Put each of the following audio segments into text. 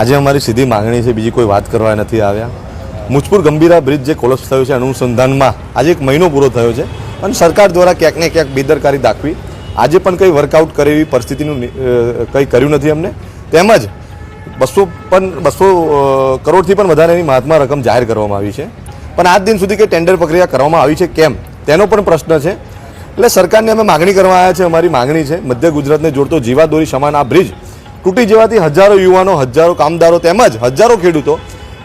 આજે અમારી સીધી માંગણી છે, બીજી કોઈ વાત કરવા નથી આવ્યા. મુજપુર ગંભીરા બ્રિજ જે કોલેપ્સ થયો છે, અનુસંધાનમાં આજે એક મહિનો પૂરો થયો છે અને સરકાર દ્વારા ક્યાંક ને ક્યાંક બેદરકારી દાખવી, આજે પણ કંઈ વર્કઆઉટ કરે એવી પરિસ્થિતિનું કંઈ કર્યું નથી અમને. તેમજ બસો પણ, બસો કરોડથી પણ વધારેની મહાત્મા રકમ જાહેર કરવામાં આવી છે. પણ આજ દિન સુધી કંઈ ટેન્ડર પ્રક્રિયા કરવામાં આવી છે કેમ? તેનો પણ પ્રશ્ન છે. એટલે સરકારને અમે માગણી કરવા આવ્યા છે, અમારી માગણી છે, મધ્ય ગુજરાતને જોડતો જીવાદોરી સમાન આ બ્રિજ તૂટી જવાથી હજારો યુવાનો હજારો કામદારો તેમજ હજારો ખેડૂતો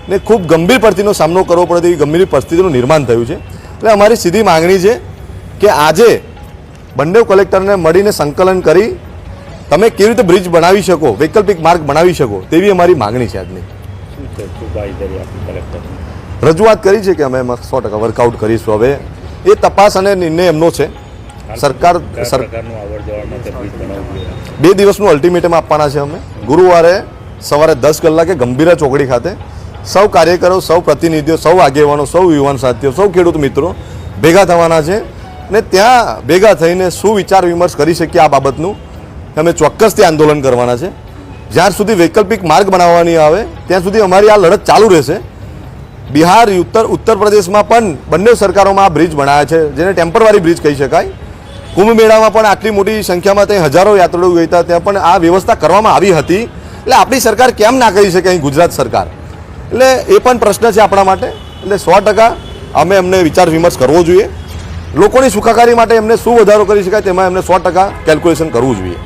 ને ખૂબ ગંભીર પરિસ્થિતિનો સામનો કરવો પડે તેવી ગંભીર પરિસ્થિતિનું નિર્માણ થયું છે. એટલે અમારી સીધી માગણી છે કે આજે બંને કલેક્ટરને મળીને સંકલન કરી તમે કેવી રીતે બ્રિજ બનાવી શકો વૈકલ્પિક માર્ગ બનાવી શકો તેવી અમારી માગણી છે આજની. રજૂઆત કરી છે કે અમે એમાં સો ટકા વર્કઆઉટ કરીશું. હવે એ તપાસ અને નિર્ણય એમનો છે. સરકાર બે દિવસનું અલ્ટિમેટમ આપવાના છે અમે. ગુરુવારે સવારે દસ કલાકે ગંભીરા ચોકડી ખાતે સૌ કાર્યકરો સૌ પ્રતિનિધિઓ સૌ આગેવાનો સૌ યુવાન સાથીઓ સૌ ખેડૂત મિત્રો ભેગા થવાના છે ને ત્યાં ભેગા થઈને શું વિચાર વિમર્શ કરી શકીએ આ બાબતનું. અમે ચોક્કસથી આંદોલન કરવાના છે. જ્યાં સુધી વૈકલ્પિક માર્ગ બનાવવાની આવે ત્યાં સુધી અમારી આ લડત ચાલુ રહેશે. બિહાર ઉત્તર ઉત્તર પ્રદેશમાં પણ બંને સરકારોમાં આ બ્રિજ બનાવ્યા છે જેને ટેમ્પરવારી બ્રિજ કહી શકાય. કુંભ મેળામાં પણ આટલી મોટી સંખ્યામાં ત્યાં હજારો યાત્રાળુ ગઈ હતા. ત્યાં પણ આ વ્યવસ્થા કરવામાં આવી હતી. એટલે આપણી સરકાર કેમ ના કરી શકે અહીં ગુજરાત સરકાર? એટલે એ પણ પ્રશ્ન છે આપણા માટે. એટલે સો ટકા અમે એમને વિચાર વિમર્શ કરવો જોઈએ. લોકોની સુખાકારી માટે એમને શું વધારો કરી શકાય તેમાં એમને સો ટકા કેલ્ક્યુલેશન કરવું જોઈએ.